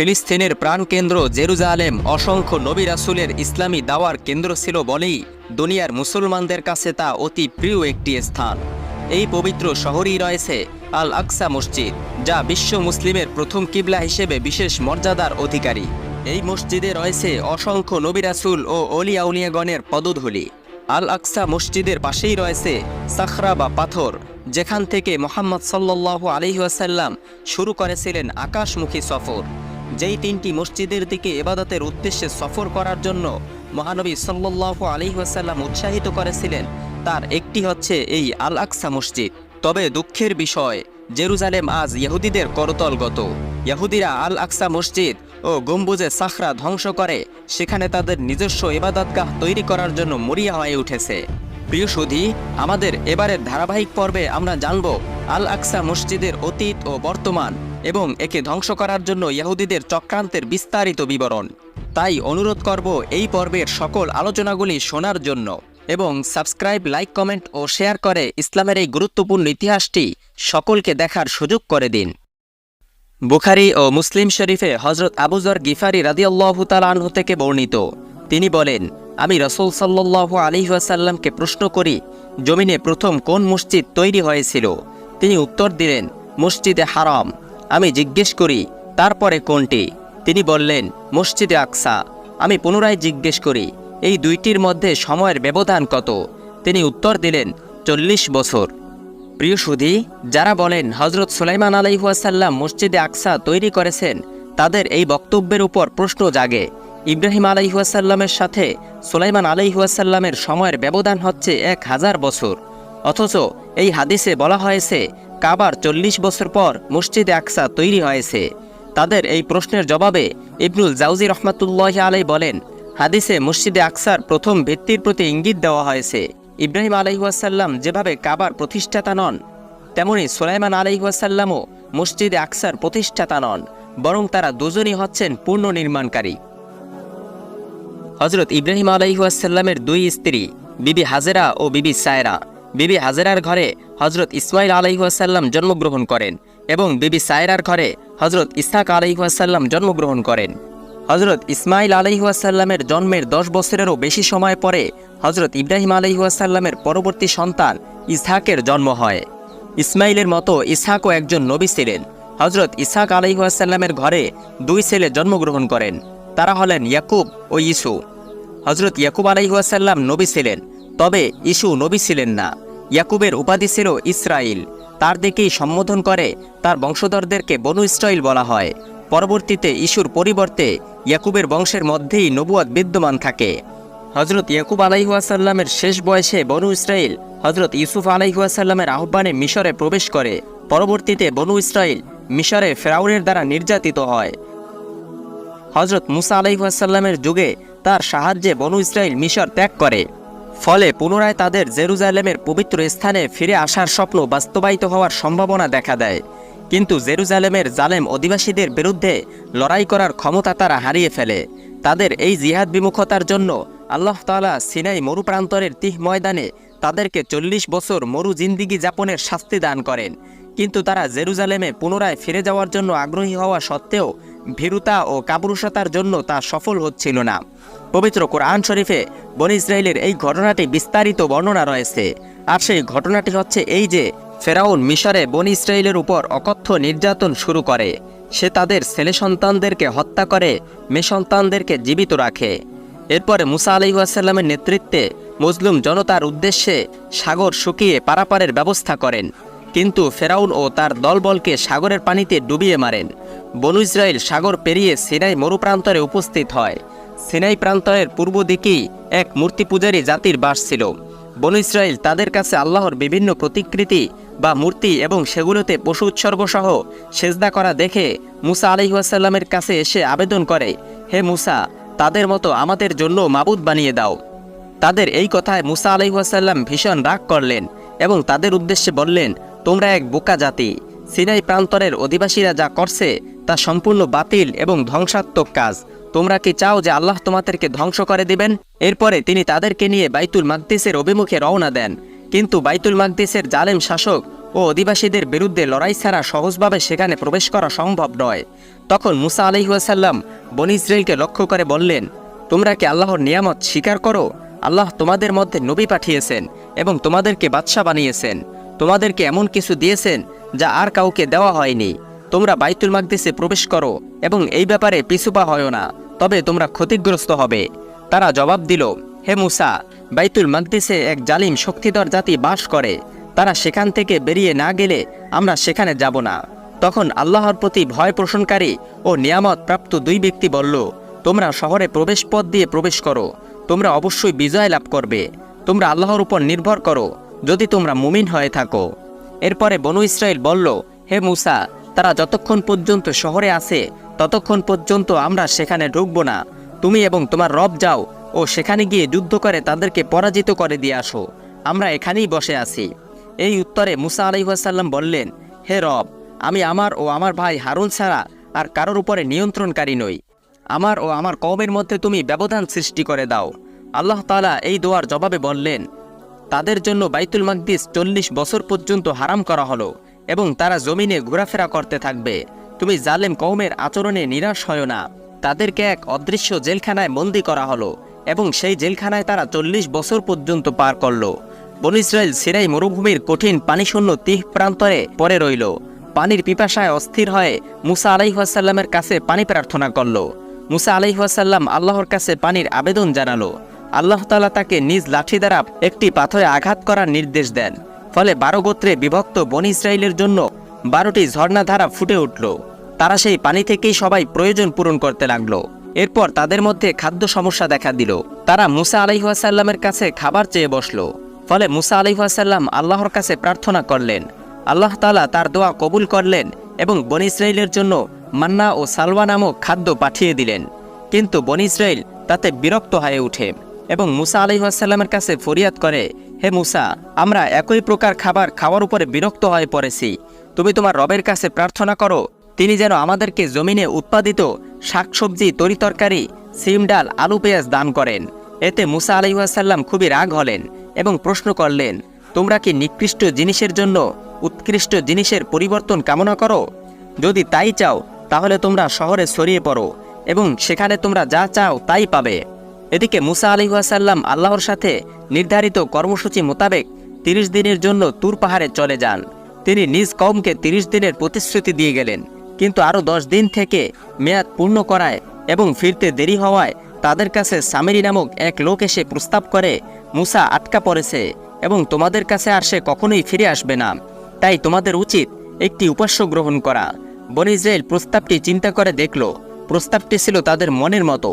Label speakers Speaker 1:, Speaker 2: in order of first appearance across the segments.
Speaker 1: ফিলিস্তিনের প্রাণকেন্দ্র জেরুজালেম অসংখ্য নবী রাসুলের ইসলামী দাওয়ার কেন্দ্র ছিল বলেই দুনিয়ার মুসলমানদের কাছে তা অতি প্রিয় একটি স্থান। এই পবিত্র শহরেই রয়েছে আল আকসা মসজিদ, যা বিশ্ব মুসলিমের প্রথম কিবলা হিসেবে বিশেষ মর্যাদার অধিকারী। এই মসজিদে রয়েছে অসংখ্য নবী রাসুল ও অলিয়া উলিয়াগণের পদধূলি। আল আকসা মসজিদের পাশেই রয়েছে সাখরা বা পাথর, যেখান থেকে মোহাম্মদ সাল্লাহ আলহিহাসাল্লাম শুরু করেছিলেন আকাশমুখী সফর। যেই তিনটি মসজিদের দিকে এবাদতের উদ্দেশ্যে সফর করার জন্য মহানবী সাল্লাহ আলহিহাসাল্লাম উৎসাহিত করেছিলেন, তার একটি হচ্ছে এই আল আকসা মসজিদ। তবে দুঃখের বিষয়, জেরুজালেম আজ ইহুদিদের করতলগত। ইহুদিরা আল আকসা মসজিদ ও গম্বুজে সাখরা ধ্বংস করে, সেখানে তাদের নিজস্ব এবাদতগাহ তৈরি করার জন্য মরিয়া হয়ে উঠেছে। প্রিয় সুধী, আমাদের এবারের ধারাবাহিক পর্বে আমরা জানব আল আকসা মসজিদের অতীত ও বর্তমান। এবং একে ধ্বংস করার জন্য ইহুদিদের চক্রান্তের বিস্তারিত বিবরণ। তাই অনুরোধ করব এই পর্বের সকল আলোচনাগুলি শোনার জন্য এবং সাবস্ক্রাইব, লাইক, কমেন্ট ও শেয়ার করে ইসলামের এই গুরুত্বপূর্ণ ইতিহাসটি সকলকে দেখার সুযোগ করে দিন। বুখারি ও মুসলিম শরীফে হজরত আবুজর গিফারি রাদিয়াল্লাহু তালাহ থেকে বর্ণিত। তিনি বলেন, আমি রসুল সাল্লাহ আলিহাসাল্লামকে প্রশ্ন করি, জমিনে প্রথম কোন মসজিদ তৈরি হয়েছিল? তিনি উত্তর দিলেন, মসজিদে হারাম। আমি জিজ্ঞেস করি, তারপরে কোনটি? তিনি বললেন, মসজিদে আকসা। আমি পুনরায় জিজ্ঞেস করি, এই দুইটির মধ্যে সময়ের ব্যবধান কত? তিনি উত্তর দিলেন, চল্লিশ বছর। প্রিয় সুধী, যারা বলেন হজরত সুলাইমান আলাইহাসাল্লাম মসজিদে আকসা তৈরি করেছেন, তাদের এই বক্তব্যের উপর প্রশ্ন জাগে। ইব্রাহিম আলাইহুয়াসাল্লামের সাথে সুলাইমান আলাইহাসাল্লামের সময়ের ব্যবধান হচ্ছে এক হাজার বছর। অথচ এই হাদিসে বলা হয়েছে, কাবার চল্লিশ বছর পর মসজিদে আকসা তৈরি হয়েছে। তাদের এই প্রশ্নের জবাবে ইবনুল জাউজি রহমাতুল্লাহ আলাই বলেন, হাদিসে মসজিদে আকসার প্রথম ভিত্তির প্রতি ইঙ্গিত দেওয়া হয়েছে, ইব্রাহিম আলহিহাসাল্লাম যেভাবে কাবার প্রতিষ্ঠাতা নন, তেমনি সোলাইমান আলহিহাসাল্লামও মসজিদে আকসার প্রতিষ্ঠাতা নন, বরং তারা দুজনই হচ্ছেন পূর্ণ নির্মাণকারী। হজরত ইব্রাহিম আলহিহাসাল্লামের দুই স্ত্রী, বিবি হাজেরা ও বিবি সায়রা। বিবি হাজেরার ঘরে হজরত ইসমাইল আলহিহাসাল্লাম জন্মগ্রহণ করেন এবং বিবি সায়রার ঘরে হজরত ইসহাক আলহিহাসাল্লাম জন্মগ্রহণ করেন। হজরত ইসমাইল আলহিহাসাল্লামের জন্মের দশ বছরেরও বেশি সময় পরে হজরত ইব্রাহিম আলহিহাসাল্লামের পরবর্তী সন্তান ইসহাকের জন্ম হয়। ইসমাইলের মতো ইসহাকও একজন নবী ছিলেন। হজরত ইসহাক আলহিহাসাল্লামের ঘরে দুই ছেলে জন্মগ্রহণ করেন, তারা হলেন ইয়াকুব ও ইসু। হজরত ইয়াকুব আলহিহাসাল্লাম নবী ছিলেন। তবে ইসু নবী ছিলেন না। ইয়াকুবের উপাধি ছিল ইসরাইল। তার দিকেই সম্বোধন করে, তার বংশধরদেরকে বনু ইসরাইল বলা হয়। পরবর্তীতে ইসুর পরিবর্তে ইয়াকুবের বংশের মধ্যেই নবুয়াদ বিদ্যমান থাকে। হজরত ইয়াকুব আলাইহুয়াসাল্লামের শেষ বয়সে বনু ইসরাইল হজরত ইউসুফ আলাইহুয়াসাল্লামের আহ্বানে মিশরে প্রবেশ করে। পরবর্তীতে বনু ইসরাইল মিশরে ফেরাউনের দ্বারা নির্যাতিত হয়। হজরত মুসা আলাইহাসাল্লামের যুগে তার সাহায্যে বনু ইসরাইল মিশর ত্যাগ করে। ফলে পুনরায় তাদের জেরুজালেমের পবিত্র স্থানে ফিরে আসার স্বপ্ন বাস্তবায়িত হওয়ার সম্ভাবনা দেখা দেয়। কিন্তু জেরুজালেমের জালেম অধিবাসীদের বিরুদ্ধে লড়াই করার ক্ষমতা তারা হারিয়ে ফেলে। তাদের এই জিহাদ বিমুখতার জন্য আল্লাহ তালা সিনাই মরু প্রান্তরের তিহ ময়দানে তাদেরকে চল্লিশ বছর মরু জিন্দিগি যাপনের শাস্তি দান করেন। কিন্তু তারা জেরুজালেমে পুনরায় ফিরে যাওয়ার জন্য আগ্রহী হওয়া সত্ত্বেও ভীরুতা ও কাপুরুষতার জন্য তা সফল হচ্ছিল না। পবিত্র কোরআন শরীফে বন ইসরায়েলের এই ঘটনাটি বিস্তারিত বর্ণনা রয়েছে। আর সেই ঘটনাটি হচ্ছে এই যে, ফেরাউন মিশরে বন ইসরায়েলের উপর অকথ্য নির্যাতন শুরু করে। সে তাদের ছেলে সন্তানদেরকে হত্যা করে, মেয়ে সন্তানদেরকে জীবিত রাখে। এরপরে মুসা আলহিহাসাল্লামের নেতৃত্বে মুসলিম জনতার উদ্দেশ্যে সাগর শুকিয়ে পারাপারের ব্যবস্থা করেন। কিন্তু ফেরাউন ও তার দলবলকে সাগরের পানিতে ডুবিয়ে মারেন। বনু ইসরায়েল সাগর পেরিয়ে সিনাই মরুপ্রান্তরে উপস্থিত হয়। সিনাই প্রান্তরের পূর্ব দিকেই এক মূর্তি পূজারী জাতির বাস ছিল। বনু ইসরায়েল তাদের কাছে আল্লাহর বিভিন্ন প্রতিকৃতি বা মূর্তি এবং সেগুলোতে পশু উৎসর্গ সহ সেজদা করা দেখে মুসা আলহিহাসাল্লামের কাছে এসে আবেদন করে, হে মুসা, তাদের মতো আমাদের জন্য মাবুদ বানিয়ে দাও। তাদের এই কথায় মুসা আলহিহাসাল্লাম ভীষণ রাগ করলেন এবং তাদের উদ্দেশ্যে বললেন, তোমরা এক বোকা জাতি। সিনাই প্রান্তরের অধিবাসীরা যা করছে তা সম্পূর্ণ বাতিল এবং ধ্বংসাত্মক কাজ। তোমরা কি চাও যে আল্লাহ তোমাদেরকে ধ্বংস করে দিবেন? এরপরে তিনি তাদেরকে নিয়ে বাইতুল মাকদিসের অভিমুখে রওনা দেন। কিন্তু বাইতুল মাকদিসের জালেম শাসক ও অধিবাসীদের বিরুদ্ধে লড়াই ছাড়া সহজভাবে সেখানে প্রবেশ করা সম্ভব নয়। তখন মুসা আলহিহাসাল্লাম বনি ইসরায়েলকে লক্ষ্য করে বললেন, তোমরা কি আল্লাহর নিয়ামত স্বীকার করো? আল্লাহ তোমাদের মধ্যে নবী পাঠিয়েছেন এবং তোমাদেরকে বাদশা বানিয়েছেন। তোমাদেরকে এমন কিছু দিয়েছেন যা আর কাউকে দেওয়া হয়নি। তোমরা বাইতুল মাকদিসে প্রবেশ করো এবং এই ব্যাপারে পিছুপা হয় না, তবে তোমরা ক্ষতিগ্রস্ত হবে। তারা জবাব দিল, হে মুসা, বাইতুল মাকদিসে এক জালিম শক্তিধর জাতি বাস করে। তারা সেখান থেকে বেরিয়ে না গেলে আমরা সেখানে যাব না। তখন আল্লাহর প্রতি ভয় পোষণকারী ও নিয়ামত প্রাপ্ত দুই ব্যক্তি বলল, তোমরা শহরে প্রবেশ পথ দিয়ে প্রবেশ করো। তোমরা অবশ্যই বিজয় লাভ করবে। তোমরা আল্লাহর উপর নির্ভর করো, যদি তোমরা মুমিন হয়ে থাকো। এরপরে বনু ইসরায়েল বলল, হে মুসা তারা যতক্ষণ পর্যন্ত শহরে আছে, ততক্ষণ পর্যন্ত আমরা সেখানে ঢুকব না। তুমি এবং তোমার রব যাও ও সেখানে গিয়ে যুদ্ধ করে তাদেরকে পরাজিত করে দিয়ে আসো। আমরা এখানেই বসে আছি। এই উত্তরে মুসা আলাইহাসাল্লাম বললেন, হে রব, আমি আমার ও আমার ভাই হারুন ছাড়া আর কারোর উপরে নিয়ন্ত্রণকারী নই। আমার ও আমার কওমের মধ্যে তুমি ব্যবধান সৃষ্টি করে দাও। আল্লাহ তাআলা এই দোয়ার জবাবে বললেন, তাদের জন্য বাইতুল মাকদিস চল্লিশ বছর পর্যন্ত হারাম করা হলো। এবং তারা জমিনে ঘোরাফেরা করতে থাকবে। তুমি জালেম কওমের আচরণে নিরাশ হয় না। তাদেরকে এক অদৃশ্য জেলখানায় বন্দি করা হলো এবং সেই জেলখানায় তারা চল্লিশ বছর পর্যন্ত পার করল। বন ইসরায়েল সিরাই মরুভূমির কঠিন পানিশূন্য তিহ প্রান্তরে পরে রইল। পানির পিপাসায় অস্থির হয়ে মুসা আলাইহাসাল্লামের কাছে পানি প্রার্থনা করল। মুসা আলাইহাসাল্লাম আল্লাহর কাছে পানির আবেদন জানালো। আল্লাহ তালা তাকে নিজ লাঠি দ্বারা একটি পাথরে আঘাত করার নির্দেশ দেন। ফলে বারো গোত্রে বিভক্ত বন ইসরায়েলের জন্য বারোটি ঝর্ণাধারা ফুটে উঠল। তারা সেই পানি থেকেই সবাই প্রয়োজন পূরণ করতে লাগল। এরপর তাদের মধ্যে খাদ্য সমস্যা দেখা দিল। তারা মুসা আলাইহাসাল্লামের কাছে খাবার চেয়ে বসল। ফলে মুসা আলাইহাসাল্লাম আল্লাহর কাছে প্রার্থনা করলেন। আল্লাহ তালা তার দোয়া কবুল করলেন এবং বন ইসরায়েলের জন্য মান্না ও সালওয়া নামক খাদ্য পাঠিয়ে দিলেন। কিন্তু বন ইসরায়েল তাতে বিরক্ত হয়ে ওঠে। এবং মুসা আলাইহাসাল্লামের কাছে ফরিয়াদ করে, হে মুসা, আমরা একই প্রকার খাবার খাওয়ার উপরে বিরক্ত হয়ে পড়েছি। তুমি তোমার রবের কাছে প্রার্থনা করো, তিনি যেন আমাদেরকে জমিনে উৎপাদিত শাকসবজি তরিতরকারি সিম ডাল, আলু পেঁয়াজ দান করেন। এতে মুসা আলাইহাসাল্লাম খুবই রাগ হলেন এবং প্রশ্ন করলেন, তোমরা কি নিকৃষ্ট জিনিসের জন্য উৎকৃষ্ট জিনিসের পরিবর্তন কামনা করো? যদি তাই চাও, তাহলে তোমরা শহরে ছড়িয়ে পড়ো এবং সেখানে তোমরা যা চাও তাই পাবে। এদিকে মুসা আলিহাসাল্লাম আল্লাহর সাথে নির্ধারিত কর্মসূচি মোতাবেক তিরিশ দিনের জন্য তুর পাহাড়ে চলে যান। তিনি নিজ কওমকে তিরিশ দিনের প্রতিশ্রুতি দিয়ে গেলেন, কিন্তু আরও দশ দিন থেকে মেয়াদ পূর্ণ করায় এবং ফিরতে দেরি হওয়ায় তাদের কাছে সামেরি নামক এক লোক এসে প্রস্তাব করে, মুসা, আটকা পড়েছে এবং তোমাদের কাছে আর সে কখনোই ফিরে আসবে না। তাই তোমাদের উচিত একটি উপাস্য গ্রহণ করা। বন প্রস্তাবটি চিন্তা করে দেখল। প্রস্তাবটি ছিল তাদের মনের মতো।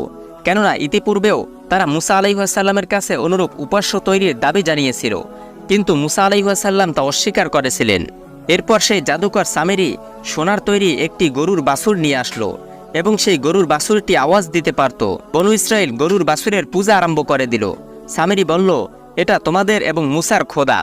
Speaker 1: কেননা ইতিপূর্বেও তারা মুসা আলাইহাসাল্লামের কাছে অনুরূপ উপাস্য তৈরির দাবি জানিয়েছিল। কিন্তু মুসা আলাইহাসাল্লাম তা অস্বীকার করেছিলেন। এরপর সেই জাদুকর সামেরি সোনার তৈরি একটি গরুর বাছুর নিয়ে আসলো এবং সেই গরুর বাছুরটি আওয়াজ দিতে পারত। বনু ইসরায়েল গরুর বাছুরের পূজা আরম্ভ করে দিল। সামেরি বলল, এটা তোমাদের এবং মুসার খোদা।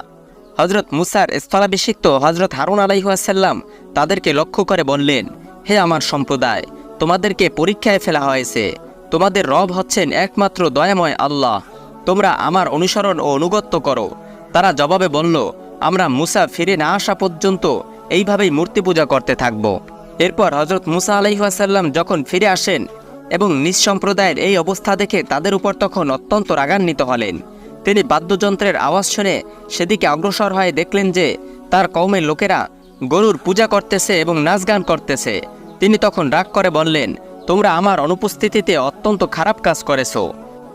Speaker 1: হজরত মুসার স্থলাভিষিক্ত হজরত হারুন আলাইহাসাল্লাম তাদেরকে লক্ষ্য করে বললেন, হে আমার সম্প্রদায়, তোমাদেরকে পরীক্ষায় ফেলা হয়েছে। তোমাদের রব হচ্ছেন একমাত্র দয়াময় আল্লাহ। তোমরা আমার অনুসরণ ও অনুগত্য করো। তারা জবাবে বলল, আমরা মুসা ফিরে না আসা পর্যন্ত এইভাবেই মূর্তি পূজা করতে থাকব। এরপর হজরত মুসা আলাইহাসাল্লাম যখন ফিরে আসেন এবং নিজ সম্প্রদায়ের এই অবস্থা দেখে তাদের উপর তখন অত্যন্ত রাগান্বিত হলেন। তিনি বাদ্যযন্ত্রের আওয়াজ শুনে সেদিকে অগ্রসর হয়ে দেখলেন যে তার কওমের লোকেরা গরুর পূজা করতেছে এবং নাচ গান করতেছে। তিনি তখন রাগ করে বললেন তোমরা আমার অনুপস্থিতিতে অত্যন্ত খারাপ কাজ করেছ।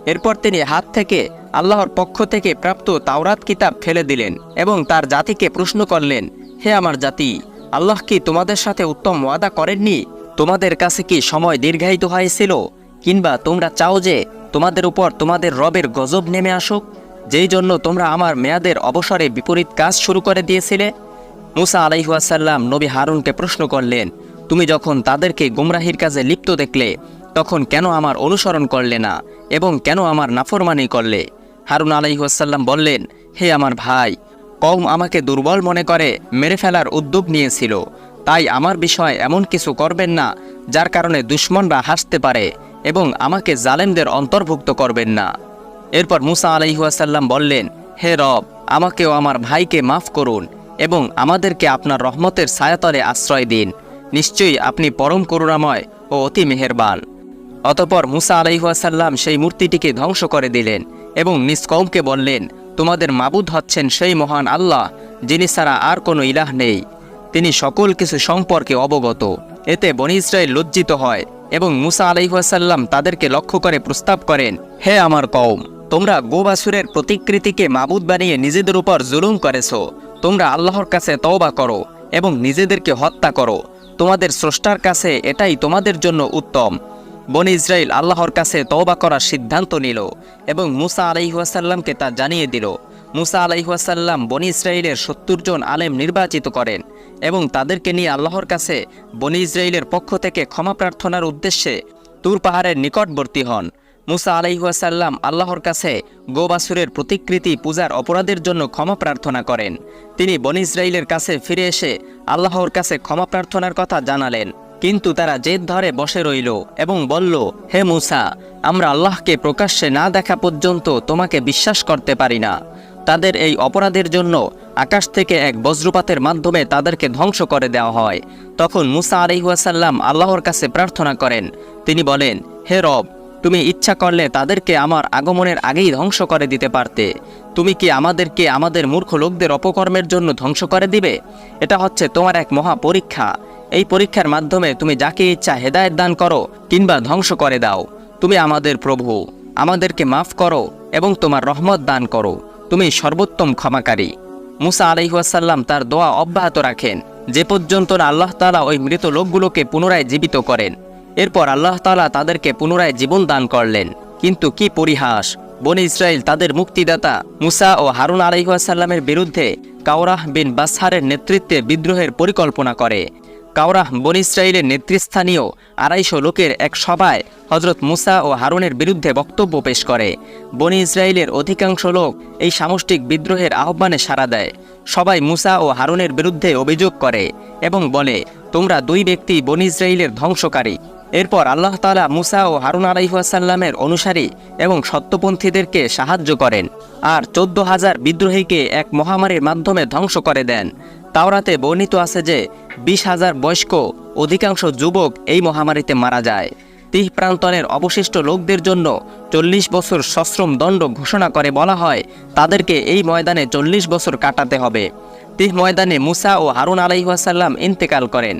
Speaker 1: এরপর তিনি হাত থেকে, আল্লাহর পক্ষ থেকে প্রাপ্ত তাওরাত কিতাব ফেলে দিলেন এবং তার জাতিকে প্রশ্ন করলেন, হে আমার জাতি, আল্লাহ কি তোমাদের সাথে উত্তম ওয়াদা করেননি? তোমাদের কাছে কি সময় দীর্ঘায়িত হয়েছিল? কিংবা তোমরা চাও যে তোমাদের উপর তোমাদের রবের গজব নেমে আসুক? যেই জন্য তোমরা আমার মেয়াদের অবসরে বিপরীত কাজ শুরু করে দিয়েছিলে? মুসা আলাইহাসাল্লাম নবী হারুনকে প্রশ্ন করলেন তুমি যখন তাদেরকে গুমরাহির কাজে লিপ্ত দেখলে, তখন কেন আমার অনুসরণ করলে না এবং কেন আমার নাফরমানি করলে? হারুন আলাইহাসাল্লাম বললেন, হে আমার ভাই কম আমাকে দুর্বল মনে করে, মেরে ফেলার উদ্যোগ নিয়েছিল। তাই আমার বিষয় এমন কিছু করবেন না, যার কারণে দুশ্মনরা হাসতে পারে এবং আমাকে জালেমদের অন্তর্ভুক্ত করবেন না। এরপর মুসা আলাইহাসাল্লাম বললেন, হে রব, আমাকেও আমার ভাইকে মাফ করুন এবং আমাদেরকে আপনার রহমতের ছায়াতলে আশ্রয় দিন। নিশ্চয়ই আপনি পরম করুণাময় ও অতি মেহেরবান। অতপর মুসা আলাইহাসাল্লাম সেই মূর্তিটিকে ধ্বংস করে দিলেন এবং নিজ কওমকে বললেন, তোমাদের মাবুদ হচ্ছেন সেই মহান আল্লাহ, যিনি ছাড়া আর কোনো ইলাহ নেই। তিনি সকল কিছু সম্পর্কে অবগত। এতে বনি ইসরায়েল লজ্জিত হয় এবং মুসা আলাইহাসাল্লাম তাদেরকে লক্ষ্য করে প্রস্তাব করেন, হে আমার কওম, তোমরা গোবাসুরের প্রতিকৃতিকে মাবুদ বানিয়ে নিজেদের উপর জুলুম করেছ। তোমরা আল্লাহর কাছে তওবা করো এবং নিজেদেরকে হত্যা করো। তোমাদের স্রষ্টার কাছে এটাই তোমাদের জন্য উত্তম। বন ইসরায়েল আল্লাহর কাছে তওবা করার সিদ্ধান্ত নিল এবং মুসা আলাইহাসাল্লামকে তা জানিয়ে দিল। মুসা আলাইহাসাল্লাম বনি ইসরায়েলের সত্তর জন আলেম নির্বাচিত করেন এবং তাদেরকে নিয়ে আল্লাহর কাছে বনি ইসরায়েলের পক্ষ থেকে ক্ষমা প্রার্থনার উদ্দেশ্যে তুর পাহাড়ের নিকটবর্তী হন। মুসা আলাইহাসাল্লাম আল্লাহর কাছে গোবাসুরের প্রতিকৃতি পূজার অপরাধের জন্য ক্ষমা প্রার্থনা করেন। তিনি বনি ইসরায়েলের কাছে ফিরে এসে আল্লাহর কাছে ক্ষমা প্রার্থনার কথা জানালেন। কিন্তু তারা জেদ ধরে বসে রইল এবং বলল, হে মুসা, আমরা আল্লাহকে প্রকাশ্যে না দেখা পর্যন্ত তোমাকে বিশ্বাস করতে পারি না। তাদের এই অপরাধের জন্য আকাশ থেকে এক বজ্রপাতের মাধ্যমে তাদেরকে ধ্বংস করে দেওয়া হয়। তখন মুসা আলিহাসাল্লাম আল্লাহর কাছে প্রার্থনা করেন। তিনি বলেন, হে রব তুমি ইচ্ছা করলে তাদেরকে আমার আগমনের আগেই ধ্বংস করে দিতে পারতে। তুমি কি আমাদেরকে আমাদের মূর্খ লোকদের অপকর্মের জন্য ধ্বংস করে দিবে? এটা হচ্ছে তোমার এক মহা পরীক্ষা। এই পরীক্ষার মাধ্যমে তুমি যাকে ইচ্ছা হেদায়েত দান করো কিংবা ধ্বংস করে দাও। তুমি আমাদের প্রভু। আমাদেরকে মাফ করো এবং তোমার রহমত দান করো। তুমি সর্বোত্তম ক্ষমাকারী। মুসা আলাইহাসাল্লাম তার দোয়া অব্যাহত রাখেন। যে পর্যন্ত না আল্লাহ তালা ওই মৃত লোকগুলোকে পুনরায় জীবিত করেন এরপর আল্লাহ তালা তাদেরকে পুনরায় জীবন দান করলেন। কিন্তু কি পরিহাস, বনি ইসরায়েল তাদের মুক্তিদাতা মুসা ও হারুন আলাইহাসাল্লামের বিরুদ্ধে কাউরাহ বিন বাসহারের নেতৃত্বে বিদ্রোহের পরিকল্পনা করে। কাউরাহ বনি ইসরায়েলের নেতৃস্থানীয় আড়াইশো লোকের এক সভায় হজরত মুসা ও হারুনের বিরুদ্ধে বক্তব্য পেশ করে। বনি ইসরায়েলের অধিকাংশ লোক এই সামষ্টিক বিদ্রোহের আহ্বানে সাড়া দেয়। সবাই মুসা ও হারুনের বিরুদ্ধে অভিযোগ করে এবং বলে, তোমরা দুই ব্যক্তি বনি ইসরায়েলের ধ্বংসকারী। এরপর আল্লাহ তালা মুসা ও হারুন আলাইহাসাল্লামের অনুসারী এবং সত্যপন্থীদেরকে সাহায্য করেন আর চোদ্দ হাজার বিদ্রোহীকে এক মহামারীর মাধ্যমে ধ্বংস করে দেন। তাওরাতে বর্ণিত আছে যে, বিশ হাজার বয়স্ক অধিকাংশ যুবক এই মহামারীতে মারা যায়। তিহ প্রান্তনের অবশিষ্ট লোকদের জন্য চল্লিশ বছর সশ্রম দণ্ড ঘোষণা করে বলা হয়, তাদেরকে এই ময়দানে চল্লিশ বছর কাটাতে হবে। তিহ ময়দানে মুসা ও হারুন আলাইহাসাল্লাম ইন্তেকাল করেন।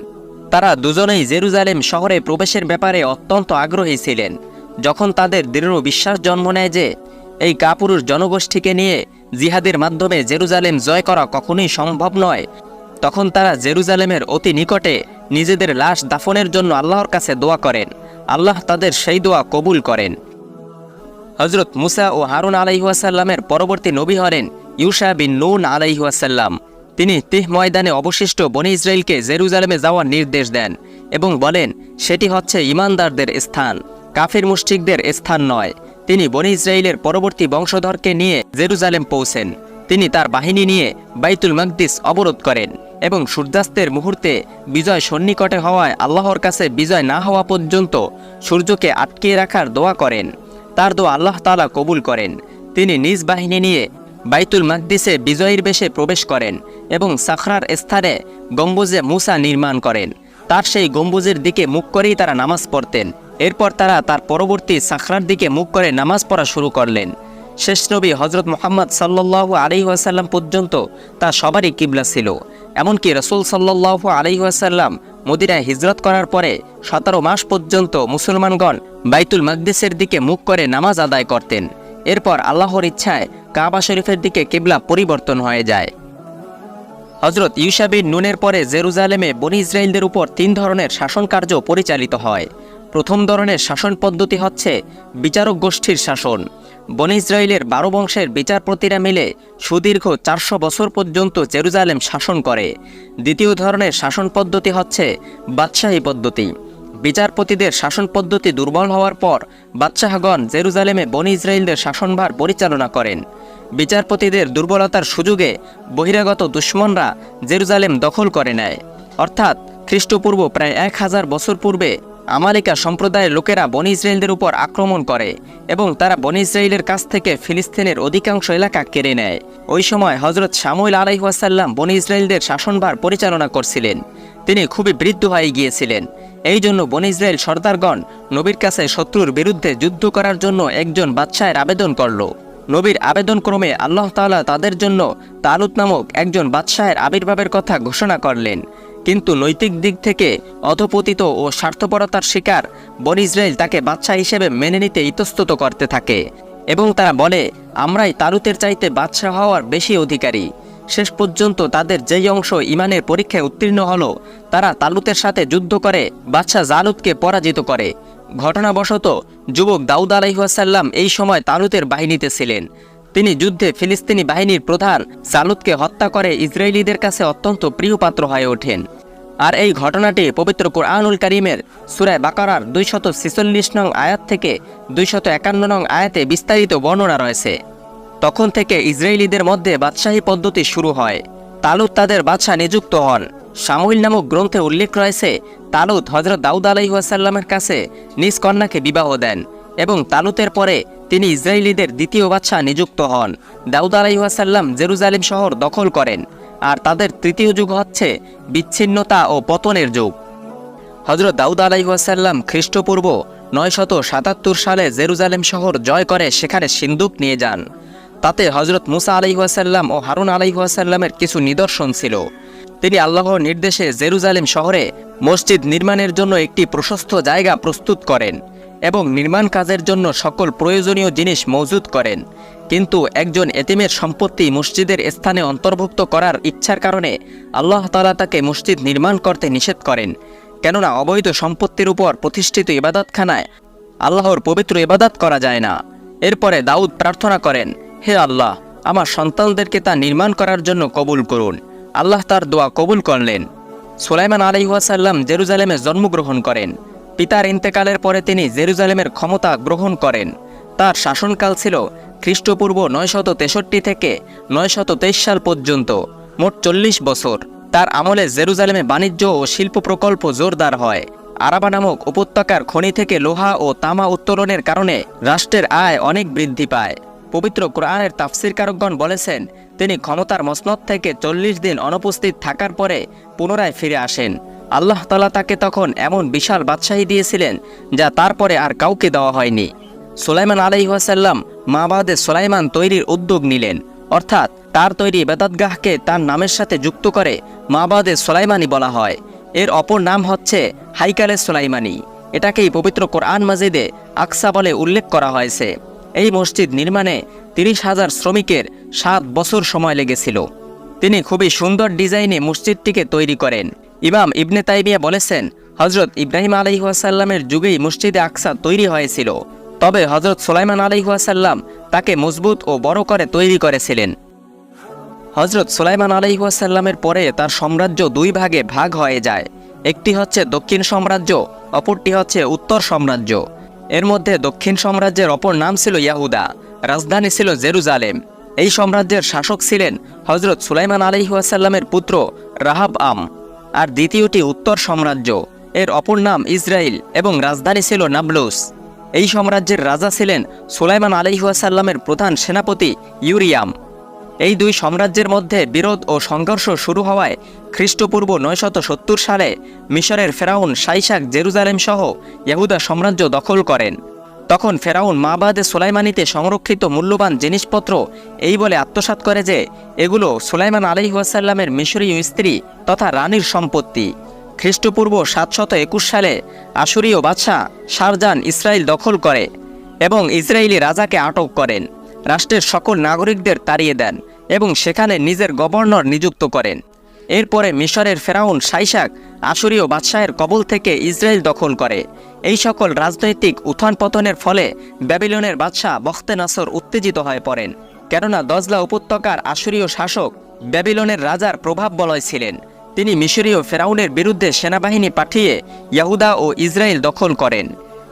Speaker 1: তারা দুজনেই জেরুজালেম শহরে প্রবেশের ব্যাপারে অত্যন্ত আগ্রহী ছিলেন। যখন তাদের দৃঢ় বিশ্বাস জন্ম নেয় যে, এই কাপুরুষ জনগোষ্ঠীকে নিয়ে জিহাদের মাধ্যমে জেরুজালেম জয় করা কখনোই সম্ভব নয়, তখন তারা জেরুজালেমের অতি নিকটে নিজেদের লাশ দাফনের জন্য আল্লাহর কাছে দোয়া করেন। আল্লাহ তাদের সেই দোয়া কবুল করেন। হজরত মুসা ও হারুন আলাইহাসাল্লামের পরবর্তী নবী হলেন ইউসা বিন নুন আলাইহাসাল্লাম তিনি তিহ ময়দানে অবশিষ্ট বনি ইসরায়েলকে জেরুজালেমে যাওয়ার নির্দেশ দেন এবং বলেন, সেটি হচ্ছে ইমানদারদের স্থান। কাফির মুশরিকদের স্থান নয়। তিনি বনি ইসরায়েলের পরবর্তী বংশধরকে নিয়ে জেরুজালেম পৌঁছেন। তিনি তার বাহিনী নিয়ে বাইতুল মকদিস অবরোধ করেন এবং সূর্যাস্তের মুহূর্তে বিজয় সন্নিকটে হওয়ায় আল্লাহর কাছে বিজয় না হওয়া পর্যন্ত সূর্যকে আটকিয়ে রাখার দোয়া করেন। তার দোয়া আল্লাহ তালা কবুল করেন। তিনি নিজ বাহিনী নিয়ে বাইতুল মাকদিসে বিজয়ীর বেশে প্রবেশ করেন এবং সাখরার স্থানে গম্বুজে মুসা নির্মাণ করেন। তার সেই গম্বুজের দিকে মুখ করেই তারা নামাজ পড়তেন। এরপর তারা তার পরবর্তী সাখরার দিকে মুখ করে নামাজ পড়া শুরু করলেন। শেষ নবী হজরত মোহাম্মদ সাল্লাল্লাহু আলাইহি ওয়াসাল্লাম পর্যন্ত তা সবারই কিবলা ছিল। এমনকি রসুল সাল্লাল্লাহু আলাইহি ওয়াসাল্লাম মদিনায় হিজরত করার পরে সতেরো মাস পর্যন্ত মুসলমানগণ বাইতুল মাকদিসের দিকে মুখ করে নামাজ আদায় করতেন। এরপর আল্লাহর ইচ্ছায় কাবা শরীফের দিকে কিবলা পরিবর্তন হয়ে যায়। হজরত ইউসাবিন নুনের পরে জেরুজালেমে বনি ইসরায়েলদের উপর তিন ধরনের শাসন কার্য পরিচালিত হয়। প্রথম ধরনের শাসন পদ্ধতি হচ্ছে বিচারক গোষ্ঠীর শাসন। বনি ইসরায়েলের বারো বংশের বিচারপতিরা মিলে সুদীর্ঘ চারশো বছর পর্যন্ত জেরুজালেম শাসন করে। দ্বিতীয় ধরনের শাসন পদ্ধতি হচ্ছে বাদশাহী পদ্ধতি। বিচারপতিদের শাসন পদ্ধতি দুর্বল হওয়ার পর বাদশাহগণ জেরুজালেমে বনি ইসরায়েলদের শাসনভার পরিচালনা করেন। বিচারপতিদের দুর্বলতার সুযোগে বহিরাগত দুশ্মনরা জেরুজালেম দখল করে নেয়। অর্থাৎ খ্রিস্টপূর্ব প্রায় এক হাজার বছর পূর্বে আমালিকা সম্প্রদায়ের লোকেরা বনি ইসরায়েলদের উপর আক্রমণ করে এবং তারা বনি ইসরায়েলের কাছ থেকে ফিলিস্তিনের অধিকাংশ এলাকা কেড়ে নেয়। ওই সময় হজরত শামুল আলাইহাসাল্লাম বনি ইসরায়েলদের শাসনভার পরিচালনা করছিলেন। তিনি খুবই বৃদ্ধ হয়ে গিয়েছিলেন। এই জন্য বনি ইসরায়েল সর্দারগণ নবীর কাছে শত্রুর বিরুদ্ধে যুদ্ধ করার জন্য একজন বাদশাহের আবেদন করল। নবীর আবেদন ক্রমে আল্লাহ তাআলা তাদের জন্য তালুত নামক একজন বাদশাহের আবির্ভাবের কথা ঘোষণা করলেন। কিন্তু নৈতিক দিক থেকে অধপতিত ও স্বার্থপরতার শিকার বন ইসরায়েল তাকে বাদশাহ হিসেবে মেনে নিতে ইতস্তত করতে থাকে এবং তারা বলে, আমরাই তালুতের চাইতে বাদশাহ হওয়ার বেশি অধিকারী। শেষ পর্যন্ত তাদের যেই অংশ ইমানের পরীক্ষায় উত্তীর্ণ হলো, তারা তালুতের সাথে যুদ্ধ করে বাদশাহ জালুদকে পরাজিত করে। ঘটনাবশত, যুবক দাউদ আলাইহাসাল্লাম এই সময় তালুতের বাহিনীতে ছিলেন। তিনি যুদ্ধে ফিলিস্তিনি বাহিনীর প্রধান জালুদকে হত্যা করে ইসরায়েলিদের কাছে অত্যন্ত প্রিয় পাত্র হয়ে ওঠেন। আর এই ঘটনাটি পবিত্র কোরআনুল করিমের সুরায় বাকারার দুইশত ছিচল্লিশ নং আয়াত থেকে দুইশত একান্ন নং আয়াতে বিস্তারিত বর্ণনা রয়েছে। তখন থেকে ইসরায়েলিদের মধ্যে বাদশাহী পদ্ধতি শুরু হয়। তালুত তাদের বাদশাহ নিযুক্ত হন। সামুইল নামক গ্রন্থে উল্লেখ রয়েছে, তালুত হজরত দাউদ আলাইহাসাল্লামের কাছে নিজ কন্যাকে বিবাহ দেন এবং তালুতের পরে তিনি ইসরায়েলিদের দ্বিতীয় বাদশাহ নিযুক্ত হন। দাউদ আলাইহাসাল্লাম জেরুজালেম শহর দখল করেন আর তাদের তৃতীয় যুগ হচ্ছে বিচ্ছিন্নতা ও পতনের যুগ। হজরত দাউদ আলাইহাসাল্লাম খ্রিস্টপূর্ব নয়শত সাতাত্তর সালে জেরুজালেম শহর জয় করে, সেখানে সিন্দুক নিয়ে যান। তাতে হজরত মুসা আলাইহাসাল্লাম ও হারুন আলাইহাসাল্লামের কিছু নিদর্শন ছিল। তিনি আল্লাহর নির্দেশে জেরুজালেম শহরে মসজিদ নির্মাণের জন্য একটি প্রশস্ত জায়গা প্রস্তুত করেন এবং নির্মাণ কাজের জন্য সকল প্রয়োজনীয় জিনিস মজুদ করেন। কিন্তু একজন এতিমের সম্পত্তি মসজিদের স্থানে অন্তর্ভুক্ত করার ইচ্ছার কারণে আল্লাহ তালা তাকে মসজিদ নির্মাণ করতে নিষেধ করেন। কেননা অবৈধ সম্পত্তির উপর প্রতিষ্ঠিত ইবাদতখানায় আল্লাহর পবিত্র ইবাদত করা যায় না। এরপরে দাউদ প্রার্থনা করেন হে আল্লাহ, আমার সন্তানদেরকে তা নির্মাণ করার জন্য কবুল করুন। আল্লাহ তার দোয়া কবুল করলেন। সুলাইমান আলাইহাসাল্লাম জেরুজালেমে জন্মগ্রহণ করেন। পিতার ইন্তেকালের পরে তিনি জেরুজালেমের ক্ষমতা গ্রহণ করেন। তার শাসনকাল ছিল খ্রিস্টপূর্ব নয়শত তেষট্টি থেকে নয়শত তেইশ সাল পর্যন্ত, মোট চল্লিশ বছর। তার আমলে জেরুজালেমে বাণিজ্য ও শিল্প প্রকল্প জোরদার হয়। আরাবা নামক উপত্যকার খনি থেকে লোহা ও তামা উত্তোলনের কারণে রাষ্ট্রের আয় অনেক বৃদ্ধি পায়। পবিত্র কোরআনের তাফসিরকারকগণ বলেছেন, তিনি ক্ষমতার মসনদ থেকে চল্লিশ দিন অনুপস্থিত থাকার পরে পুনরায় ফিরে আসেন। আল্লাহ তালা তাকে তখন এমন বিশাল বাদশাহী দিয়েছিলেন, যা তারপরে আর কাউকে দেওয়া হয়নি। সুলাইমান আলাইহাসাল্লাম মাবাদে সুলাইমান তৈরির উদ্যোগ নিলেন, অর্থাৎ তার তৈরি বেদাতগাহকে তার নামের সাথে যুক্ত করে মাবাদে সুলাইমানি বলা হয়। এর অপর নাম হচ্ছে হাইকালে সুলাইমানি। এটাকেই পবিত্র কোরআন মাজিদে আকসা বলে উল্লেখ করা হয়েছে। এই মসজিদ নির্মাণে তিরিশ হাজার শ্রমিকের সাত বছর সময় লেগেছিল। তিনি খুবই সুন্দর ডিজাইনে মসজিদটিকে তৈরি করেন। ইমাম ইবনে তাইবিয়া বলেছেন হজরত ইব্রাহিম আলহিহাসাল্লামের যুগেই মসজিদে আকসা তৈরি হয়েছিল। তবে হজরত সোলাইমান আলহিহাসাল্লাম তাকে মজবুত ও বড় করে তৈরি করেছিলেন। হজরত সুলাইমান আলহিহাসাল্লামের পরে তার সাম্রাজ্য দুই ভাগে ভাগ হয়ে যায়। একটি হচ্ছে দক্ষিণ সাম্রাজ্য, অপরটি হচ্ছে উত্তর সাম্রাজ্য। এর মধ্যে দক্ষিণ সাম্রাজ্যের অপর নাম ছিল ইয়াহুদা, রাজধানী ছিল জেরুজালেম। এই সাম্রাজ্যের শাসক ছিলেন হজরত সুলাইমান আলহিহাসাল্লামের পুত্র রাহাব আম। আর দ্বিতীয়টি উত্তর সাম্রাজ্য, এর অপর নাম ইসরায়েল এবং রাজধানী ছিল নাবলুস। এই সাম্রাজ্যের রাজা ছিলেন সুলাইমান আলহিহাসাল্লামের প্রধান সেনাপতি ইউরিয়াম। এই দুই সাম্রাজ্যের মধ্যে বিরোধ ও সংঘর্ষ শুরু হওয়ায় খ্রিস্টপূর্ব নয়শত সত্তর সালে মিশরের ফেরাউন সাইসাক জেরুজালেম সহ ইয়াহুদা সাম্রাজ্য দখল করেন। তখন ফেরাউন মাবাদে সোলাইমানিতে সংরক্ষিত মূল্যবান জিনিসপত্র এই বলে আত্মসাৎ করে যে, এগুলো সুলাইমান আলহিহাসাল্লামের মিশরীয় স্ত্রী তথা রানীর সম্পত্তি। খ্রিস্টপূর্ব সাতশত একুশ সালে আসুরীয় বাদশাহ শারজান ইসরায়েল দখল করে এবং ইসরায়েলি রাজাকে আটক করেন। রাষ্ট্রের সকল নাগরিকদের তাড়িয়ে দেন। এবং সেখানে নিজের গভর্নর নিযুক্ত করেন। এরপরে মিশরের ফেরাউন সাইশাক আশুরীয় বাদশাহের কবল থেকে ইসরায়েল দখল করে। এই সকল রাজনৈতিক উত্থান পতনের ফলে ব্যাবিলনের বাদশাহ বখতে নাসর উত্তেজিত হয়ে পড়েন। কেননা দজলা উপত্যকার আশুরীয় শাসক ব্যাবিলনের রাজার প্রভাব বলয় ছিলেন। তিনি মিশরীয় ফেরাউনের বিরুদ্ধে সেনাবাহিনী পাঠিয়ে ইয়াহুদা ও ইসরায়েল দখল করেন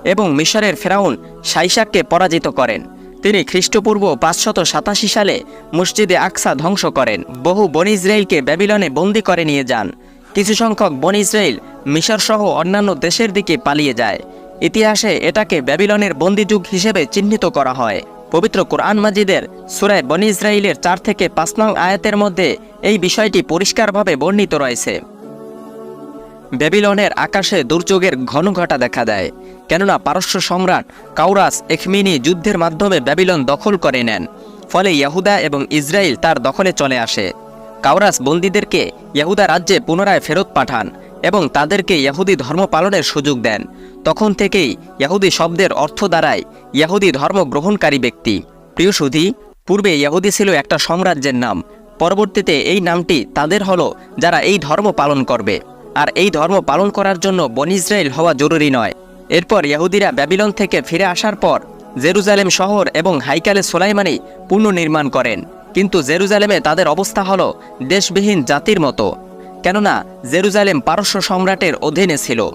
Speaker 1: এবং মিশরের ফেরাউন সাইসাককে পরাজিত করেন। তিনি খ্রিস্টপূর্ব পাঁচশত সাতাশি সালে মসজিদে আকসা ধ্বংস করেন। বহু বন ইসরায়েলকে ব্যাবিলনে বন্দি করে নিয়ে যান। কিছু সংখ্যক বন ইসরায়েল, মিশর সহ অন্যান্য দেশের দিকে পালিয়ে যায়। ইতিহাসে এটাকে ব্যাবিলনের বন্দিযুগ হিসেবে চিহ্নিত করা হয়। পবিত্র কোরআন মাজিদের সুরায় বনি ইসরায়েলের চার থেকে পাঁচ নং আয়াতের মধ্যে এই বিষয়টি পরিষ্কারভাবে বর্ণিত রয়েছে। ব্যাবিলনের আকাশে দুর্যোগের ঘন ঘটা দেখা দেয়। কেননা পারস্য সম্রাট কাউরাস এখমিনি যুদ্ধের মাধ্যমে ব্যাবিলন দখল করে নেন, ফলে ইয়াহুদা এবং ইসরায়েল তার দখলে চলে আসে। কাউরাস বন্দীদেরকে ইয়াহুদা রাজ্যে পুনরায় ফেরত পাঠান এবং তাদেরকে ইয়াহুদি ধর্ম পালনের সুযোগ দেন। তখন থেকেই ইয়াহুদি শব্দের অর্থ দ্বারায় ইয়াহুদি ধর্ম গ্রহণকারী ব্যক্তি। প্রিয় সুধী, পূর্বে ইয়াহুদি ছিল একটা সাম্রাজ্যের নাম। পরবর্তীতে এই নামটি তাদের হলো যারা এই ধর্ম পালন করবে। আর এই ধর্ম পালন করার জন্য বন ইসরায়েল হওয়া জরুরি নয়। এরপর ইয়াহুদিরা ব্যাবিলন থেকে ফিরে আসার পর জেরুজালেম শহর এবং হাইকালে সোলাইমানি পুনর্নির্মাণ করেন। কিন্তু জেরুজালেমে তাদের অবস্থা হল দেশবিহীন জাতির মতো, কেননা জেরুজালেম পারস্য সম্রাটের অধীনে ছিল।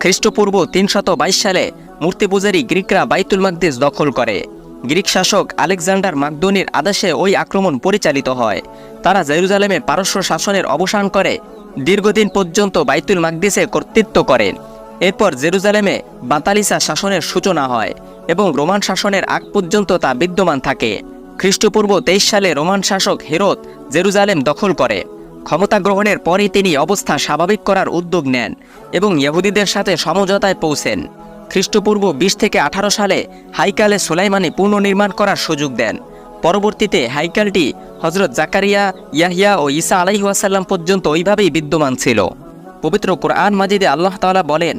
Speaker 1: খ্রিস্টপূর্ব তিনশত সালে মূর্তিপূজারী গ্রিকরা বাইতুল মাকদিস দখল করে। গ্রিক শাসক আলেকজান্ডার মাকদোনির আদেশে ওই আক্রমণ পরিচালিত হয়। তারা জেরুজালেমে পারস্য শাসনের অবসান করে, দীর্ঘদিন পর্যন্ত বাইতুল মাকদিসে কর্তৃত্ব করেন। এরপর জেরুজালেমে বাতালিসা শাসনের সূচনা হয় এবং রোমান শাসনের আগ পর্যন্ত তা বিদ্যমান থাকে। খ্রিস্টপূর্ব তেইশ সালে রোমান শাসক হেরত জেরুজালেম দখল করে। ক্ষমতা গ্রহণের পরই তিনি অবস্থা স্বাভাবিক করার উদ্যোগ নেন এবং ইহুদিদের সাথে সমঝোতায় পৌঁছেন। খ্রিস্টপূর্ব বিশ থেকে আঠারো সালে হাইকালে সুলাইমানি পুনর্নির্মাণ করার সুযোগ দেন। পরবর্তীতে হাইকালটি হজরত জাকারিয়া, ইয়াহিয়া ও ইসা আলাইহাসাল্লাম পর্যন্ত ওইভাবেই বিদ্যমান ছিল। পবিত্র কোরআন মাজিদে আল্লাহ তাআলা বলেন,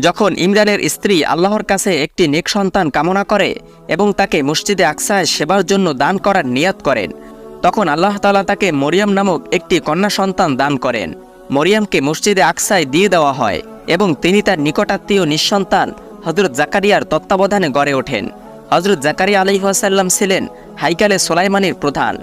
Speaker 1: যখন ইমরানের স্ত্রী আল্লাহর কাছে একটি নেক সন্তান কামনা করে এবং তাকে মসজিদে আকসায় সেবার জন্য দান করার নিয়াত করেন, তখন আল্লাহ তাআলা তাকে মরিয়াম নামক একটি কন্যা সন্তান দান করেন। মরিয়ামকে মসজিদে আকসায় দিয়ে দেওয়া হয় এবং তিনি তার নিকটাত্মীয় নিঃসন্তান হজরত জাকারিয়ার তত্ত্বাবধানে গড়ে ওঠেন। হজরত জাকারিয়া আলহিহাসাল্লাম ছিলেন হাইকালে সোলাইমানির প্রধান।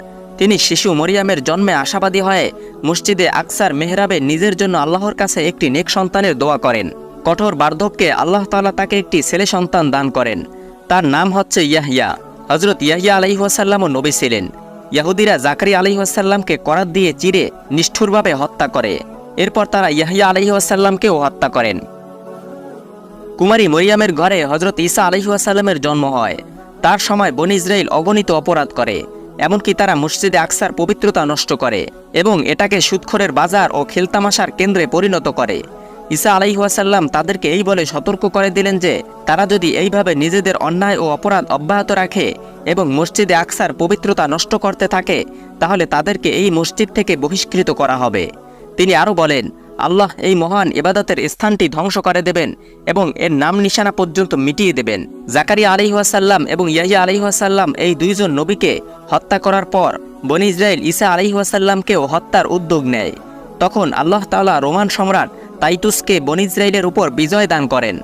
Speaker 1: তিনি শিশু মরিয়ামের জন্মে আশাবাদী হয়ে মসজিদে আকসার মেহরাবে নিজের জন্য আল্লাহর কাছে একটি নেক সন্তানের দোয়া করেন। কঠোর বার্ধক্যে আল্লাহ তাআলা তাকে একটি ছেলে সন্তান দান করেন। তার নাম হচ্ছে ইয়াহিয়া হজরত ইয়াহিয়া আলহিহাসাল্লামও নবী ছিলেন। ইয়াহুদিরা জাকারিয়া আলহিহাসাল্লামকে করাত দিয়ে চিরে নিষ্ঠুরভাবে হত্যা করে। এরপর তারা ইয়াহিয়া আলহিহাসাল্লামকেও হত্যা করেন। কুমারী মরিয়ামের ঘরে হজরত ঈসা আলহিহাসাল্লামের জন্ম হয়। তার সময় বন ইসরায়েল অগণিত অপরাধ করে। এমনকি তারা মসজিদে আকসার পবিত্রতা নষ্ট করে এবং এটাকে সুদখোরের বাজার ও খেলতামাশার কেন্দ্রে পরিণত করে। ঈসা আলাইহাসাল্লাম তাদেরকে এই বলে সতর্ক করে দিলেন যে, তারা যদি এইভাবে নিজেদের অন্যায় ও অপরাধ অব্যাহত রাখে এবং মসজিদে আকসার পবিত্রতা নষ্ট করতে থাকে, তাহলে তাদেরকে এই মসজিদ থেকে বহিষ্কৃত করা হবে। তিনি আরও বলেন আল্লাহ এই মহান ইবাদতের স্থানটি ধ্বংস করে দেবেন এবং এর নাম নিশানা পর্যন্ত মিটিয়ে দেবেন। জাকারিয়া আলিহাসাল্লাম এবং ইয়াহিয়া আলিহাসাল্লাম এই দুইজন নবীকে হত্যা করার পর বনি ইসরায়েল ঈসা আলিহাসাল্লামকেও হত্যার উদ্যোগ নেয়। তখন আল্লাহ তাআলা রোমান সম্রাট তাইতুসকে বন ইসরায়েলের উপর বিজয় দান করেন।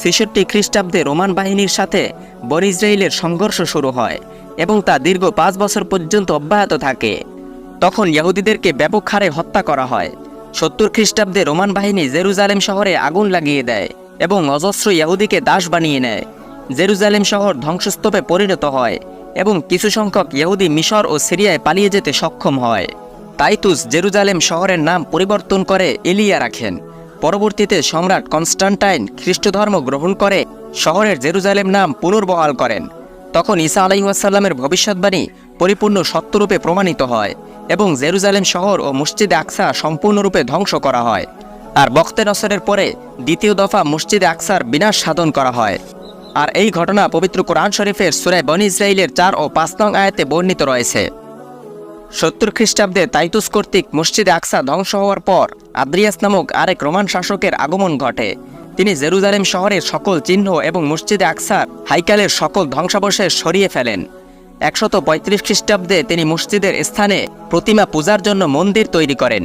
Speaker 1: ছেষট্টি খ্রিস্টাব্দে রোমান বাহিনীর সাথে বন ইসরায়েলের সংঘর্ষ শুরু হয় এবং তা দীর্ঘ পাঁচ বছর পর্যন্ত অব্যাহত থাকে। তখন ইহুদিদেরকে ব্যাপক হারে হত্যা করা হয়। সত্তর খ্রিস্টাব্দে রোমান বাহিনী জেরুজালেম শহরে আগুন লাগিয়ে দেয় এবং অজস্র ইহুদিকে দাস বানিয়ে নেয়। জেরুজালেম শহর ধ্বংসস্তূপে পরিণত হয় এবং কিছু সংখ্যক ইহুদি মিশর ও সিরিয়ায় পালিয়ে যেতে সক্ষম হয়। তাইতুস জেরুজালেম শহরের নাম পরিবর্তন করে এলিয়া রাখেন। পরবর্তীতে সম্রাট কনস্টান্টাইন খ্রিস্টধর্ম গ্রহণ করে শহরের জেরুজালেম নাম পুনর্বহাল করেন। তখন ঈসা আলাইহাসাল্লামের ভবিষ্যৎবাণী পরিপূর্ণ সত্যরূপে প্রমাণিত হয় এবং জেরুজালেম শহর ও মসজিদে আকসা সম্পূর্ণরূপে ধ্বংস করা হয়। আর বক্তে নসরের পরে দ্বিতীয় দফা মসজিদে আকসার বিনাশ সাধন করা হয়। আর এই ঘটনা পবিত্র কোরআন শরীফের সুরায় বনি ইসরায়েলের চার ও পাঁচ নং আয়াতে বর্ণিত রয়েছে। সত্তর খ্রিস্টাব্দে তাইতুস কর্তৃক মসজিদে আকসা ধ্বংস হওয়ার পর আদ্রিয়াস নামক আরেক রোমান শাসকের আগমন ঘটে। তিনি জেরুজালেম শহরের সকল চিহ্ন এবং মসজিদে আকসার হাইকালের সকল ধ্বংসাবশেষ সরিয়ে ফেলেন। একশত পঁয়ত্রিশ খ্রিস্টাব্দে তিনি মসজিদের স্থানে প্রতিমা পূজার জন্য মন্দির তৈরি করেন।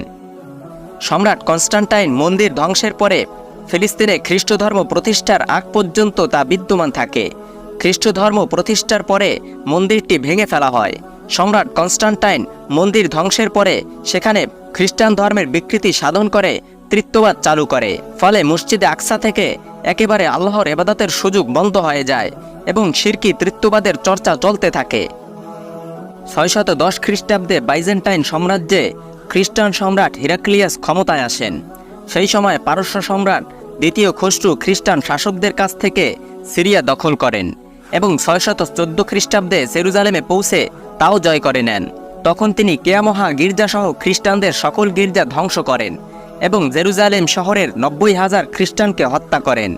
Speaker 1: সম্রাট কনস্টান্টাইন মন্দির ধ্বংসের পরে ফিলিস্তিনে খ্রিস্টধর্ম প্রতিষ্ঠার আগ পর্যন্ত তা বিদ্যমান থাকে। খ্রিস্টধর্ম প্রতিষ্ঠার পরে মন্দিরটি ভেঙে ফেলা হয়। সম্রাট কনস্টান্টাইন মন্দির ধ্বংসের পরে সেখানে খ্রিস্টান ধর্মের বিকৃতি সাধন করে তৃত্ববাদ চালু করে। ফলে মসজিদে আকসা থেকে একেবারে আল্লাহর এবাদতের সুযোগ বন্ধ হয়ে যায় এবং শিরকি তৃত্ববাদের চর্চা চলতে থাকে। ছয়শত দশ খ্রিস্টাব্দে বাইজেন্টাইন সাম্রাজ্যে খ্রিস্টান সম্রাট হিরাক্লিয়াস ক্ষমতায় আসেন। সেই সময় পারস্য সম্রাট দ্বিতীয় খসরু খ্রিস্টান শাসকদের কাছ থেকে সিরিয়া দখল করেন এবং ছয়শত চোদ্দ খ্রিস্টাব্দে জেরুজালেমে পৌঁছে তাও জয় করে নেন। তখন তিনি কেয়ামহা গির্জাসহ খ্রিস্টানদের সকল গির্জা ধ্বংস করেন। এবং জেরুজালেম শহরের নব্বই হাজার খ্রিস্টানকে হত্যা করেন।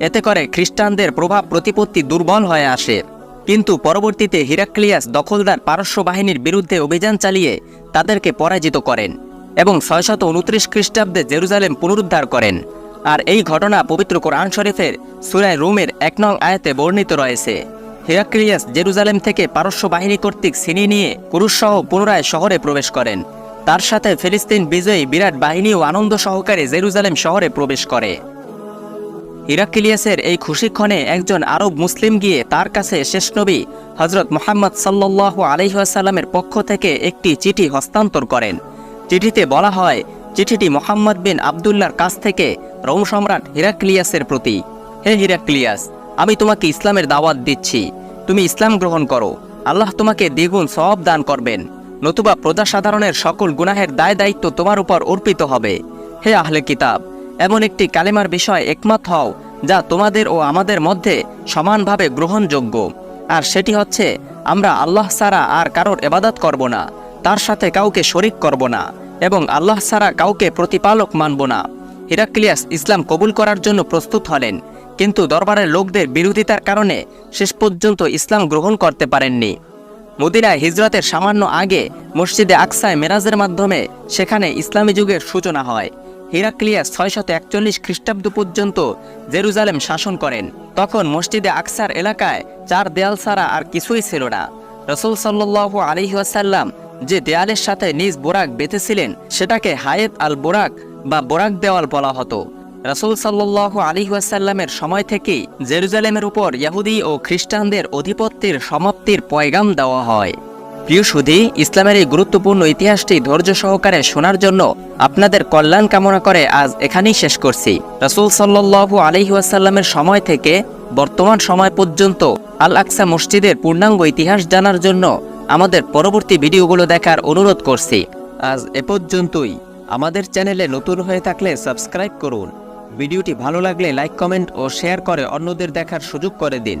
Speaker 1: এতে করে খ্রিস্টানদের প্রভাব প্রতিপত্তি দুর্বল হয়ে আসে। কিন্তু পরবর্তীতে হিরাক্লিয়াস দখলদার পারস্য বাহিনীর বিরুদ্ধে অভিযান চালিয়ে তাদেরকে পরাজিত করেন এবং ছয়শত উনত্রিশ খ্রিস্টাব্দে জেরুজালেম পুনরুদ্ধার করেন। আর এই ঘটনা পবিত্র কোরআন শরীফের সুরায় রোমের এক নং আয়াতে বর্ণিত রয়েছে। হিরাক্লিয়াস জেরুজালেম থেকে পারস্য বাহিনী কর্তৃক ছিনিয়ে নিয়ে কুরুশসহ পুনরায় শহরে প্রবেশ করেন। তার সাথে ফিলিস্তিন বিজয়ী বিরাট বাহিনীও আনন্দ সহকারে জেরুজালেম শহরে প্রবেশ করে। হিরাক্লিয়াসের এই খুশিক্ষণে একজন আরব মুসলিম গিয়ে তার কাছে শেষ নবী হজরত মোহাম্মদ সাল্লাহ আলহিহাসাল্লামের পক্ষ থেকে একটি চিঠি হস্তান্তর করেন। চিঠিতে বলা হয়, চিঠিটি মোহাম্মদ বিন আবদুল্লার কাছ থেকে রোম সম্রাট হিরাক্লিয়াসের প্রতি। হে হিরাক্লিয়াস, আমি তোমাকে ইসলামের দাওয়াত দিচ্ছি। তুমি ইসলাম গ্রহণ করো। আল্লাহ তোমাকে দ্বিগুণ সব দান করবেন। নতুবা প্রজাসাধারণের সকল গুনাহের দায় দায়িত্ব তোমার উপর অর্পিত হবে। হে আহলে কিতাব, এমন একটি কালেমার বিষয় একমত হও, যা তোমাদের ও আমাদের মধ্যে সমানভাবে গ্রহণযোগ্য। আর সেটি হচ্ছে, আমরা আল্লাহ ছাড়া আর কারোর এবাদত করব না, তার সাথে কাউকে শরিক করব না, এবং আল্লাহ ছাড়া কাউকে প্রতিপালক মানব না। হিরাক্লিয়াস ইসলাম কবুল করার জন্য প্রস্তুত হলেন, কিন্তু দরবারের লোকদের বিরোধিতার কারণে শেষ পর্যন্ত ইসলাম গ্রহণ করতে পারেননি। মদিনায় হিজরতের সামান্য আগে মসজিদে আকসায় মেরাজের মাধ্যমে সেখানে ইসলামী যুগের সূচনা হয়। হিরাক্লিয়াস ছয়শত একচল্লিশ খ্রিস্টাব্দ পর্যন্ত জেরুজালেম শাসন করেন। তখন মসজিদে আকসার এলাকায় চার দেয়াল ছাড়া আর কিছুই ছিল না। রসুল সাল্লাহ আলিহাসাল্লাম যে দেয়ালের সাথে নিজ বোরাক বেঁধেছিলেন, সেটাকে হায়েত আল বোরাক বা বোরাক দেওয়াল বলা হতো। রাসুল সাল্লাহ আলিহাসাল্লামের সময় থেকেই জেরুজালেমের উপর ইয়াহুদি ও খ্রিস্টানদের অধিপত্যের সমাপ্তির পয়গাম দেওয়া হয়। প্রিয় সুধী, ইসলামের এই গুরুত্বপূর্ণ ইতিহাসটি ধৈর্য সহকারে শোনার জন্য আপনাদের কল্যাণ কামনা করে আজ এখানেই শেষ করছি। রাসুল সাল্লাহ আলিহাসাল্লামের সময় থেকে বর্তমান সময় পর্যন্ত আল আকসা মসজিদের পূর্ণাঙ্গ ইতিহাস জানার জন্য আমাদের পরবর্তী ভিডিওগুলো দেখার অনুরোধ করছি। আজ এ পর্যন্তই। আমাদের চ্যানেলে নতুন হয়ে থাকলে সাবস্ক্রাইব করুন। ভিডিওটি ভালো লাগলে লাইক, কমেন্ট ও শেয়ার করে অন্যদের দেখার সুযোগ করে দিন।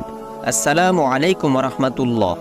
Speaker 1: আসসালামু আলাইকুম রহমতুল্লাহ।